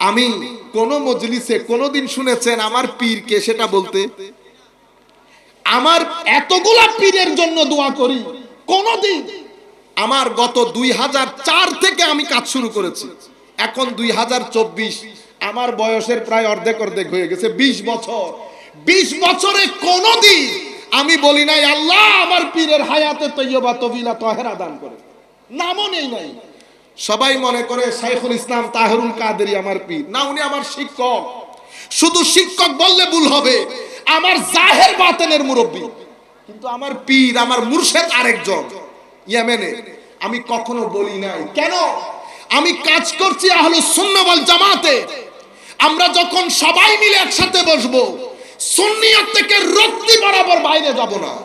আমি কোন মজলিসে কোনদিন শুনেছেন আমার পীরকে সেটা বলতে? আমার এতগুলা পীরের জন্য দোয়া করি, কোনদিন। আমার গত দুই হাজার চার থেকে আমি কাজ শুরু করেছি। এখন দুই হাজার চব্বিশ, আমার বয়সের প্রায় অর্ধেক অর্ধেক হয়ে গেছে, বিশ বছর। বিশ বছরে কোনদিন আমি বলি নাই, আল্লাহ আমার পীরের হায়াতে তৈয়বা তবিলা তহেরা দান করে। নামও নেই নাই। সবাই মনে করে শাইখুল ইসলাম তাহরুল কাদেরি আমার পীর। না, উনি আমার শিক্ষক। শুধু শিক্ষক বললে ভুল হবে। আমার জাহের বাতেনের মুরব্বী। কিন্তু আমার পীর, আমার মুর্শেদ আরেকজন। ইয়েমেনে। আমি কখনো বলি নাই। কেন? আমি কাজ করছি আহলে সুন্নাওয়াল জামাতে। আমরা যখন সবাই মিলে একসাথে বসবো, সুন্নিয়ত থেকে রক্তি বরাবর বাইরে যাব না।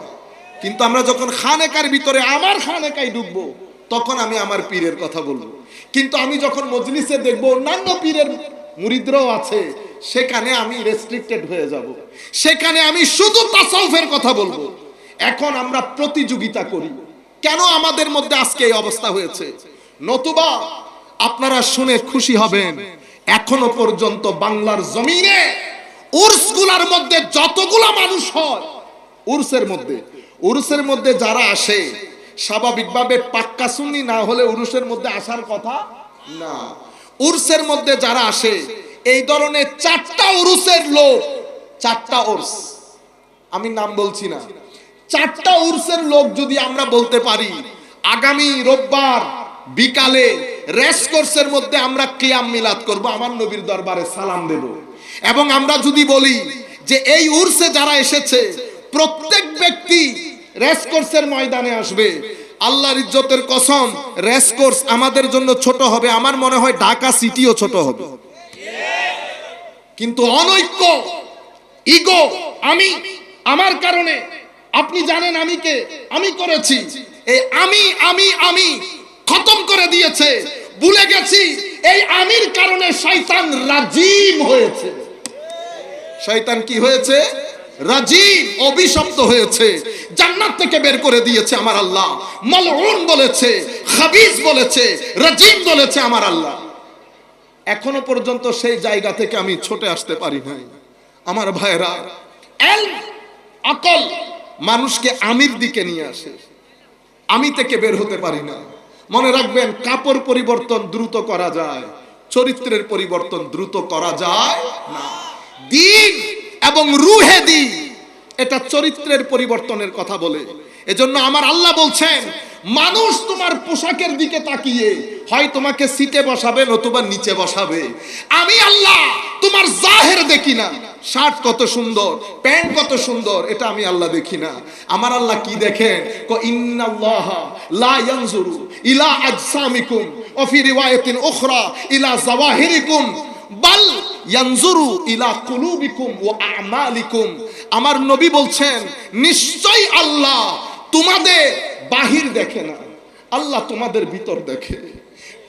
কিন্তু আমরা যখন খানেকার ভিতরে, আমার খানেকায় ঢুকবো তখন আমি আমার পীরের কথা বলব। কিন্তু আমি যখন মজলিসে দেখব, অন্যান্য পীরের মুরিদরাও আছে, সেখানে আমি রেস্ট্রিক্টেড হয়ে যাব। সেখানে আমি শুধু তাসাউফের কথা বলব। এখন আমরা প্রতিযোগিতা করি। কেন আমাদের মধ্যে আজকে এই অবস্থা হয়েছে? নতুবা আপনারা শুনে খুশি হবেন, এখনও পর্যন্ত বাংলার জমিনে উর্সগুলার মধ্যে যতগুলা মানুষ হয়, উর্সের মধ্যে উর্সের মধ্যে যারা আসে স্বাভাবিকভাবে পাক্কা সুন্নি না হলে উরুসের মধ্যে আসার কথা? না। উরসের মধ্যে যারা আসে এই ধরনের চারটা উরুসের লোক চারটা উর্স আমি নাম বলছি না চারটা উর্সের লোক যদি আমরা বলতে পারি আগামী রোববার বিকালে রেস কোর্সের মধ্যে আমরা কিয়াম মিলাদ করব আমার নবীর দরবারে সালাম দেব। এবং আমরা যদি বলি যে এই উর্সে যারা এসেছে প্রত্যেক ব্যক্তি রেস কোর্সের ময়দানে আসবে। আল্লাহর ইজ্জতের কসম রেস কোর্স আমাদের জন্য ছোট হবে। আমার মনে হয় ঢাকা সিটিও ছোট হবে। কিন্তু অনৈক্য ইগো আমি, আমার কারণে, আপনি জানেন আমি কে? আমি করেছি। এই আমি আমি আমি খতম করে দিয়েছে। ভুলে গেছি, এই আমির কারণে শয়তান রাজিম হয়েছে। শয়তান কি হয়েছে? রাজিম অভিশপ্ত হয়েছে। জান্নাত থেকে বের করে দিয়েছে আমার আল্লাহ। মালউন বলেছে, খাবিজ বলেছে রাজিম বলেছে আমার আল্লাহ। এখনও পর্যন্ত সেই জায়গা থেকে আমি ছোটে আসতে পারি নাই। আমার ভাইরা এল আকল মানুষকে আমির দিকে নিয়ে আসে। আমি থেকে বের হতে পারি না। মনে রাখবেন, কাপড় পরিবর্তন দ্রুত করা যায়, চরিত্রের পরিবর্তন দ্রুত করা যায় না। দিন এবং রুহে দিন এটা চরিত্রের পরিবর্তনের কথা বলে। এজন্য আমার আল্লাহ বলছেন, মানুষ তোমার পোশাকের দিকে তাকিয়ে হয় তোমাকে সিটে বসাবে নতুবা নিচে বসাবে। আমি আল্লাহ তোমার জাহের দেখি না। শার্ট কত সুন্দর, প্যান্ট কত সুন্দর, এটা আমি আল্লাহ দেখি না। আমার আল্লাহ কি দেখেন? ক ইন্নাল্লাহ লা ইয়ানজুরু ইলা আজসামিকুম ওয়া ফি রিওয়ায়াতিন উখরা ইলা জাওয়াহিরিকুম। বাল ইয়ানজুরু ইলা কুলুবিকুম ওয়া আমালিকুম। আমার নবী বলছেন নিশ্চয় আল্লাহ তোমাদের বাহির দেখে না। আল্লাহ তোমাদের ভিতর দেখে।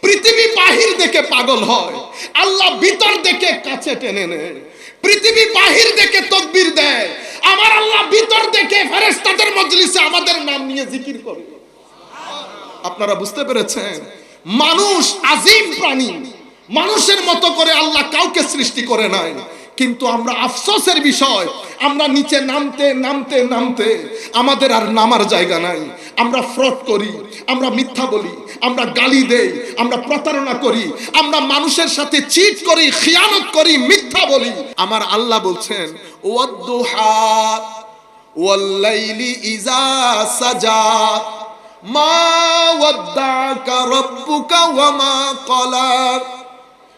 পৃথিবী বাহির দেখে পাগল হয়। আল্লাহ ভিতর দেখে কাছে টেনে নেয়। পৃথিবী বাহির দেখে তকবির দেয়। আমার আল্লাহ ভিতর দেখে ফেরেশতাদের মজলিসে আমাদের নাম নিয়ে জিকির করে। আপনারা বুঝতে পেরেছেন? মানুষ আজিম প্রাণী। মানুষের মতো করে আল্লাহ কাউকে সৃষ্টি করে নাই। কিন্তু আমরা আফসোসের বিষয়, আমরা নিচে নামতে নামতে নামতে আমাদের আর নামার জায়গা নাই। আমরা ফ্রড করি, আমরা মিথ্যা বলি, আমরা গালি দেই, আমরা প্রতারণা করি, আমরা মানুষের সাথে চিট করি, খিয়ানত করি, মিথ্যা বলি। আমার আল্লাহ বলছেন ইজা সাজাত মা মা ক্বালা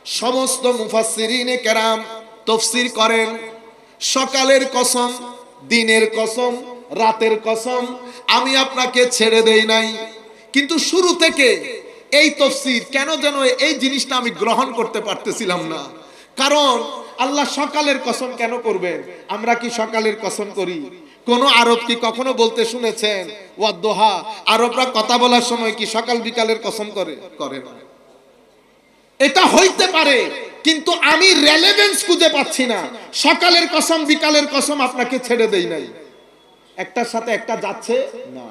সমস্ত মুফাসসিরিনে কেরাম তফসির করেন। সকালের কসম, দিনের কসম, রাতের কসম আমি আপনাকে ছেড়ে দেই নাই। কিন্তু শুরু থেকে এই তফসির কেন যেন এই জিনিসটা আমি গ্রহণ করতে পারতেছিলাম না। কারণ আল্লাহ সকালের কসম কেন করবেন? আমরা কি সকালের কসম করি? কোন আরব কি কখনো বলতে শুনেছেন ওয়াদ্দোহা আরবরা কথা বলার সময় কি সকাল বিকালের কসম করে? করে না। এটা হইতে পারে, কিন্তু আমি রেলেভেন্স খুঁজে পাচ্ছি না। সকালের কসম, বিকালের কসম আপনাকে ছেড়ে দেই নাই। একটার সাথে একটা যাচ্ছে না।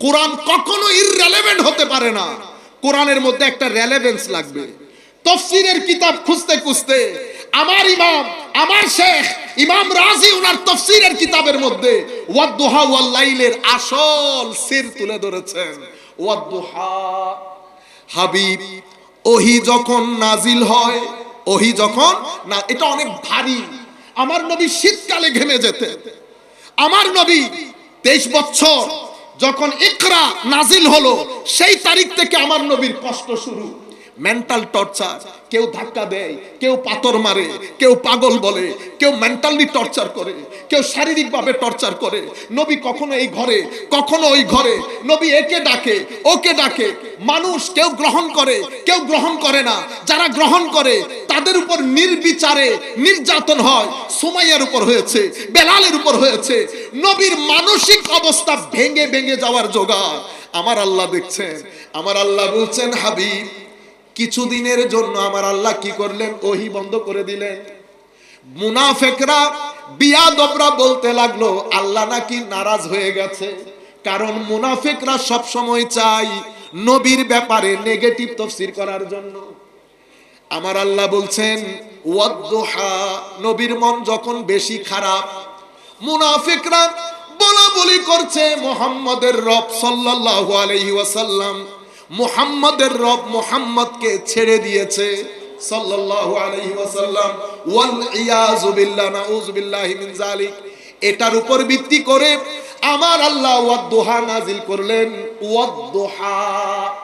কোরআন কখনো ইররেলেভেন্ট হতে পারে না। কোরআনের মধ্যে একটা রেলেভেন্স লাগবে। তফসিরের কিতাব খুঁজতে খুঁজতে আমার ইমাম, আমার শেখ, ইমাম রাজি উনার তফসিরের কিতাবের মধ্যে ওয়াদ্দুহা ওয়াল লাইলের আসল সির তুলে ধরেছেন। ওয়াদ্দুহা হাবিব ওহি যখন নাজিল হয়, ওহি যখন না, এটা অনেক ভারী। আমার নবী শীতকালে ঘেমে যেতে আমার নবী তেইশ বছর যখন ইকরা নাজিল হলো, সেই তারিখ থেকে আমার নবীর কষ্ট শুরু। মেন্টাল টর্চার কেউ ধাক্কা দেয়, কেউ পাথর মারে, কেউ পাগল বলে, কেউ মেন্টালি টর্চার করে, কেউ শারীরিকভাবে টর্চার করে। নবী কখনো এই ঘরে, কখনো ওই ঘরে। নবী একে ডাকে, ওকে ডাকে। মানুষ কেউ গ্রহণ করে, কেউ গ্রহণ করে না। যারা গ্রহণ করে, তাদের উপর নির্বিচারে নির্যাতন হয়, সুমাইয়ার উপর হয়েছে, বেলালের উপর হয়েছে। নবীর মানসিক অবস্থা ভেঙে ভেঙে যাওয়ার জোগাড়। আমার আল্লাহ দেখছেন। আমার আল্লাহ বলছেন, হাবিব কিছুদিনের জন্য আমার আল্লাহ কি করলেন? ওহি বন্ধ করে দিলেন। মুনাফেকরা বিয়াদবরা বলতে লাগল, আল্লাহ নাকি নারাজ হয়ে গেছে। কারণ মুনাফেকরা সব সময় চাই নবীর ব্যাপারে নেগেটিভ তফসির করার জন্য। আমার আল্লাহ বলছেন, ওয়াদ্দুহা, নবীর মন যখন বেশি খারাপ, মুনাফিকরা বলা বলি করছে মোহাম্মদের রব সাল্লাল্লাহু আলাইহি ওয়াসাল্লাম। মুহাম্মাদের রব মুহাম্মদকে ছেড়ে দিয়েছে। সাল্লাল্লাহু আলাইহি ওয়াসাল্লাম। ওয়াল ইয়াযু বিল্লাহ, নাউযু বিল্লাহি মিন যালিক। এটার উপর ভিত্তি করে আমার আল্লাহ ওয়াদ্দুহা নাজিল করলেন। ওয়াদ্দুহা।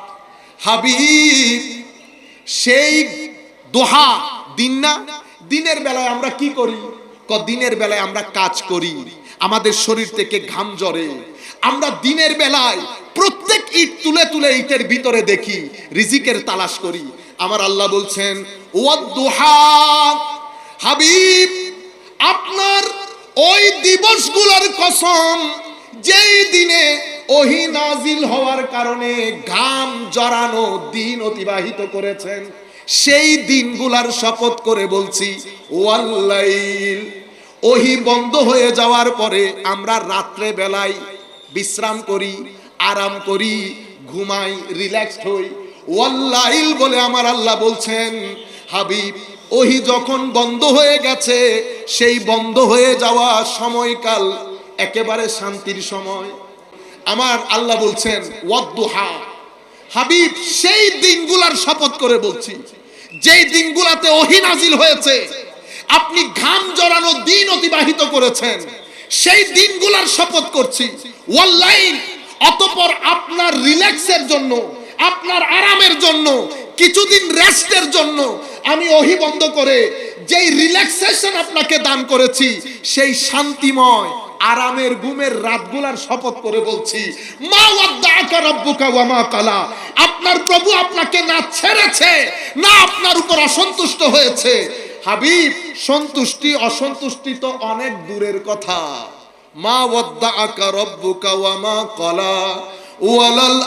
হাবিব, সেই দোহা দিন না, দিনের বেলায় আমরা কি করি? ক, দিনের বেলায় আমরা কাজ করি। আমাদের শরীর থেকে ঘাম ঝরে। আমরা দিনের বেলায় প্রত্যেক ইট তুলে তুলে ইটের ভিতরে দেখি, রিজিকের তালাশ করি। আমার আল্লাহ বলছেন হাবিব, আপনার ওই দিবসগুলোর কসম, যেই দিনে ওহি নাজিল হওয়ার কারণে ঘাম জড়ানো দিন অতিবাহিত করেছেন, সেই দিনগুলার শপথ করে বলছি, ওয়াল্লাইল। ওহি বন্ধ হয়ে যাওয়ার পরে আমরা রাত্রে বেলায় বিশ্রাম করি, আরাম করি, ঘুমাই রিল্যাক্সড হই। ওয়াল্লাইল বলে আমার আল্লাহ বলছেন, হাবিব, ওহি যখন বন্ধ হয়ে গেছে, সেই বন্ধ হয়ে যাওয়া সময়কাল একেবারে শান্তির সময়। আমার আল্লাহ বলছেন, ওয়াদ্দুহা। হাবিব, সেই দিনগুলার শপথ করে বলছি, যেই দিনগুলাতে ওহি নাজিল হয়েছে আপনি ঘাম জড়ানো দিন অতিবাহিত করেছেন। সেই দিনগুলার শপথ করছি। ওয়াল্লাইল অতপর আপনার রিল্যাক্সের জন্য, আপনার আরামের জন্য, কিছুদিন রেস্টের জন্য আমি ওহি বন্ধ করে যেই রিল্যাক্সেশন আপনাকে দান করেছি, সেই শান্তিময়, আরামের ঘুমের রাতগুলার শপথ করে বলছি, মা ওয়াদ্দাআকা রাব্বুকা ওয়া মা কালা। আপনার প্রভু আপনাকে না ছেড়েছে, না আপনার উপর অসন্তুষ্ট হয়েছে। হাবিব, সন্তুষ্টি, অসন্তুষ্টি তো অনেক দূরের কথা। মা ওয়াদ্দাআকা রাব্বুকা ওয়া মা কালা ওয়ালাল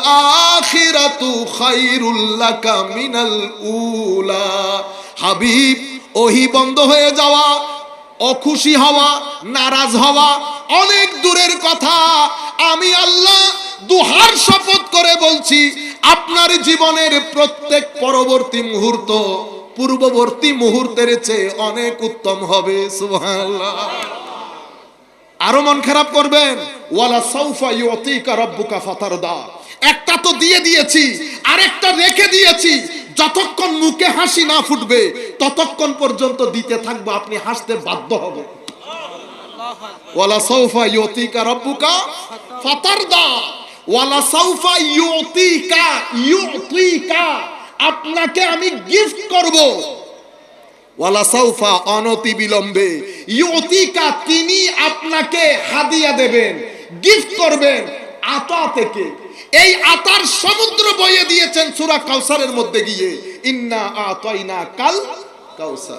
আখিরাতু খায়রুল লাকা মিনাল উলা। হাবিব, ওহি বন্ধ হয়ে যাওয়া, অখুশি হওয়া, নারাজ হওয়া অনেক দূরের কথা। আমি আল্লাহ দুহার শপথ করে বলছি, আপনার জীবনের প্রত্যেক পরবর্তী মুহূর্ত পূর্ববর্তী মুহূর্তের চেয়ে অনেক উত্তম হবে আরও মন খারাপ করবেন? ওয়ালা সাউফা ইউতিকা রাব্বুকা ফাতারদা। একটা তো দিয়ে দিয়েছি, আরেকটা রেখে দিয়েছি। যতক্ষণ মুখে হাসি না ফুটবে, ততক্ষণ পর্যন্ত দিতে থাকব, আপনি হাসতে বাধ্য হবে। ওয়ালা সাউফা ইউতিকা রাব্বুকা ফাতারদা। ওয়ালা সাউফা ইউতিকা ইউতিকা। আপনাকে আমি গিফট করব। ওয়ালা সাউফা অনতি বিলম্বে। ইয়তিকা তিনি আপনাকে হাদিয়া দেবেন গিফট করবেন আতা থেকে। এই আতার সমুদ্র বয়ে দিয়েছেন সূরা কাউসারের মধ্যে গিয়ে। ইন্না আতাইনা কাল কাউসার।